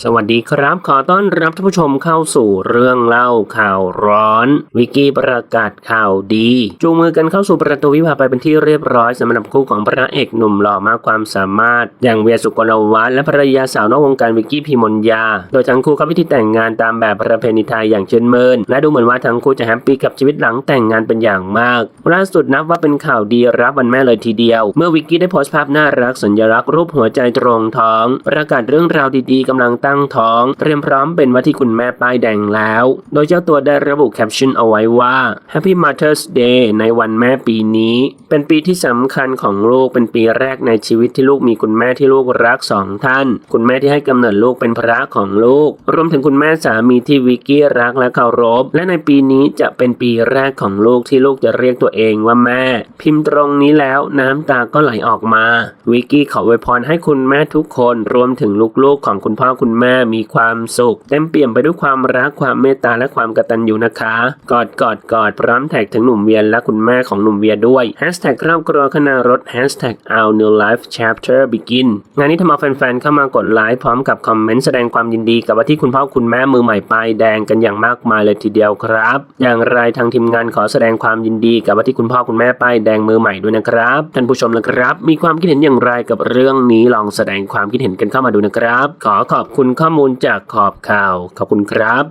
สวัสดีครับ ขอต้อนรับท่านผู้ชมเข้าสู่เรื่องเล่าข่าวร้อน วิกิประกาศข่าวดี จูงมือกันเข้าสู่ประตูวิวาไปเป็นที่เรียบร้อยสำหรับคู่ของพระเอกหนุ่มหล่อมากความสามารถ อย่างเวียสุกลวัฒน์และภรรยาสาวนอกวงการวิกกี้พิมลยา โดยทั้งคู่เข้าพิธีแต่งงานตามแบบประเพณีไทยอย่างเชิญเมิน และดูเหมือนว่าทั้งคู่จะแฮปปี้กับชีวิตหลังแต่งงานเป็นอย่างมากล่าสุดนับว่าเป็นข่าวดีรับวันแม่เลยทีเดียว เมื่อวิกกี้ได้โพสต์ภาพน่ารักสัญลักษณ์รูปหัวใจตรงท้อง ประกาศเรื่องราวดีๆกำลังตั้งท้อง เตรียมพร้อมเป็นว่าที่คุณแม่ป้ายแดงแล้ว โดยเจ้าตัวได้ระบุแคปชั่นเอาไว้ว่า Happy Mother's Day ในวันแม่ปีนี้ เป็นปีที่สำคัญของลูกเป็นปีแรกในชีวิตที่ลูกมีคุณแม่ที่ลูกรักสองท่าน คุณแม่ที่ให้กำเนิดลูกเป็นพระของลูก รวมถึงคุณแม่สามีที่วิกกี้รักและเคารพ และในปีนี้จะเป็นปีแรกของลูกที่ลูกจะเรียกตัวเองว่าแม่ พิมพ์ตรงนี้แล้วน้ำตาก็ไหลออกมา วิกกี้ขออวยพรให้คุณแม่ทุกคน รวมถึงลูกๆของคุณพ่อคุณแม่มีความสุข เต็มเปี่ยมไปด้วยความรักความเมตตาและความกตัญญูนะคะ กอดกอดกอดพร้อมแท็กถึงหนุ่มเวียนและคุณแม่ของหนุ่มเวียด้วยแฮชแท็กครอบครัวขนารถแฮชแท็ก our new life chapter begin งานนี้ทำเอาแฟนๆเข้ามากดไลค์พร้อมกับคอมเมนต์แสดงความยินดีกับว่าที่คุณพ่อคุณแม่มือใหม่ป้ายแดงกันอย่างมากมายเลยทีเดียวครับ อย่างไรทางทีมงานขอแสดงความยินดีกับว่าที่คุณพ่อคุณแม่ป้ายแดงมือใหม่ด้วยนะครับท่านผู้ชมนะครับ มีความคิดเห็นอย่างไรกับเรื่องนี้ลองแสดงความคิดเห็นกันเข้ามาดูนะครับ ขอขอบคุณคุณข้อมูลจากขอบข่าว ขอบคุณครับ